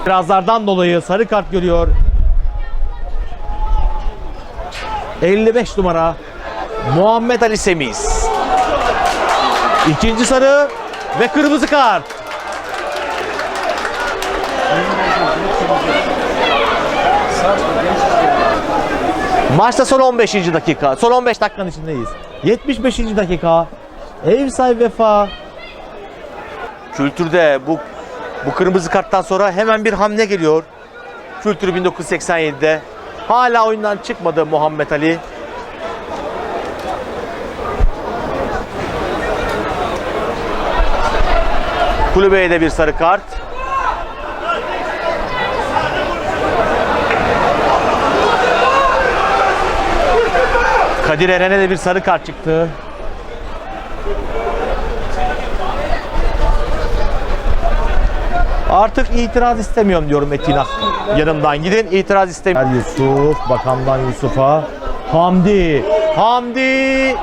İtirazlardan dolayı sarı kart görüyor. 55 numara Muhammed Ali Semiz. İkinci sarı ve kırmızı kart. Maçta son 15. dakika. Son 15 dakikanın içindeyiz. 75. dakika. Ev sahibi Vefa. Kültürde bu bu kırmızı karttan sonra hemen bir hamle geliyor. Kültür 1987'de. Hala oyundan çıkmadı Muhammed Ali. Kulübeye de bir sarı kart. Kadir Eren'e de bir sarı kart çıktı. Artık itiraz istemiyorum diyorum Metin Ak. Yanımdan gidin itiraz istemiyorum. Yusuf, Bakan'dan Yusuf'a. Hamdi, Hamdi